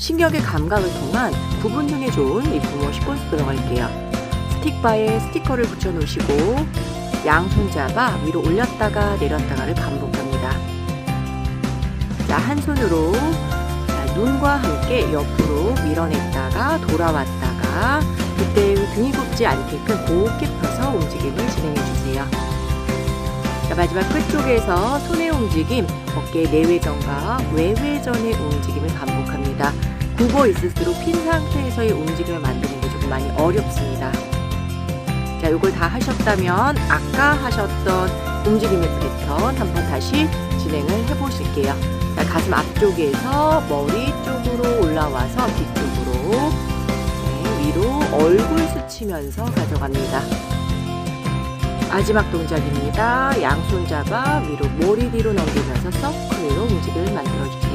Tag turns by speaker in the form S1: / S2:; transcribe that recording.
S1: 신경의 감각을 통한 구분 등에 좋은 이 부모 10번 들어갈게요. 스틱바에 스티커를 붙여 놓으시고 양손 잡아 위로 올렸다가 내렸다가를 반복합니다. 자, 한 손으로 자, 눈과 함께 옆으로 밀어냈다가 돌아왔다가 그때 등이 굽지 않게끔 곱게 펴서 움직임을 진행해 주세요. 자, 마지막 끝쪽에서 손의 움직임, 어깨 내외전과 외외전의 움직임을 반복합니다. 굽어 있을수록 핀 상태에서의 움직임을 만드는 게 조금 많이 어렵습니다. 자, 이걸 다 하셨다면 아까 하셨던 움직임의 패턴 한번 다시 진행을 해보실게요. 자, 가슴 앞쪽에서 머리 쪽으로 올라와서 뒤쪽으로 네, 위로 얼굴 스치면서 가져갑니다. 마지막 동작입니다. 양손 잡아 위로 머리 뒤로 넘기면서 서클로 움직임을 만들어주세요.